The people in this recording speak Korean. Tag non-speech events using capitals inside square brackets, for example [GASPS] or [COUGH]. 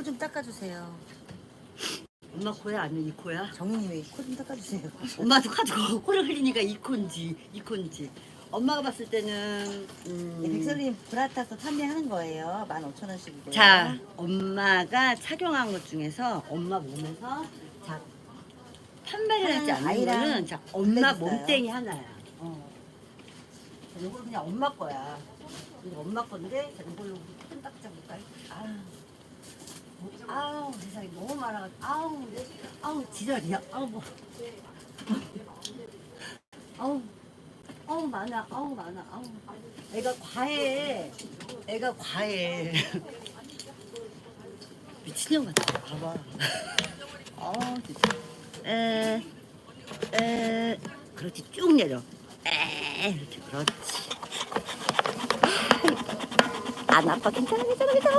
코 좀 닦아주세요. 엄마 코야 아니면 이 코야? 정인님이 코좀 닦아주세요. 엄마도 가지고 코를 흘리니까 이 코인지 이 코인지. 엄마가 봤을 때는 음, 네, 백설님 브라타서 판매하는 거예요. 15,000원씩이고요. 자 엄마가 착용한 것 중에서 엄마 몸에서 자 판매를 하지 하나는 않는 아이랑 거는 자 엄마 블랙 있어요. 몸땡이 하나야. 어. 자, 이거 그냥 엄마 거야. 이거 엄마 건데 자 이걸로 큰 닦자 볼까요? 아. 아우 많아가지고 아우 아우 지랄이야. 아우 뭐. 아우 아우 많아. 아우 많아. 아우. 애가 과해. 애가 과해. [LAUGHS] 미친년 같아. 봐봐. [LAUGHS] 아 진짜. 에 에. 그렇지. 쭉 내려. 에 이렇게. 그렇지. [GASPS] 안 아파. 괜찮아 괜찮아 괜찮아